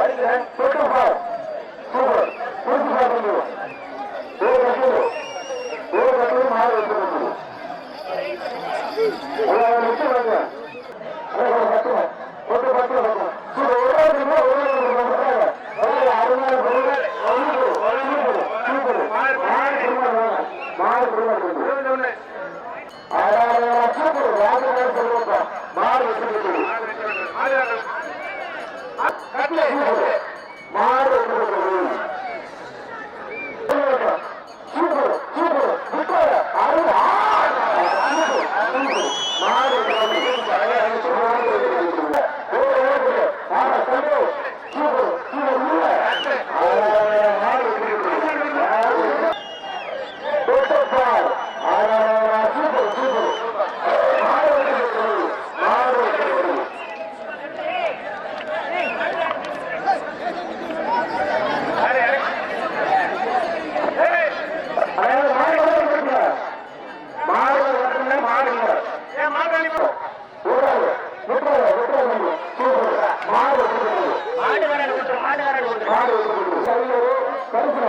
Right hand, protocol. ஆடுகாரன் ஆடுகாரன் கருப்பு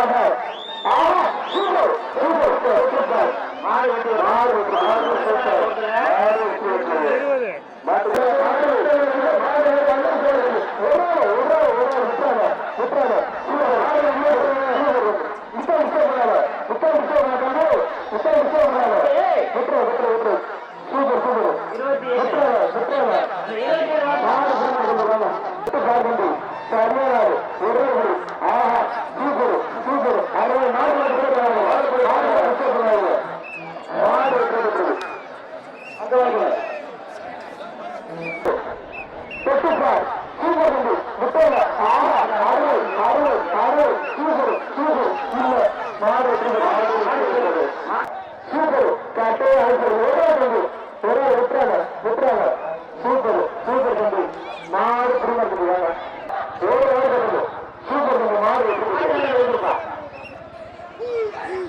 மாடு மாடு மாடு மாடு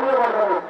தெரிய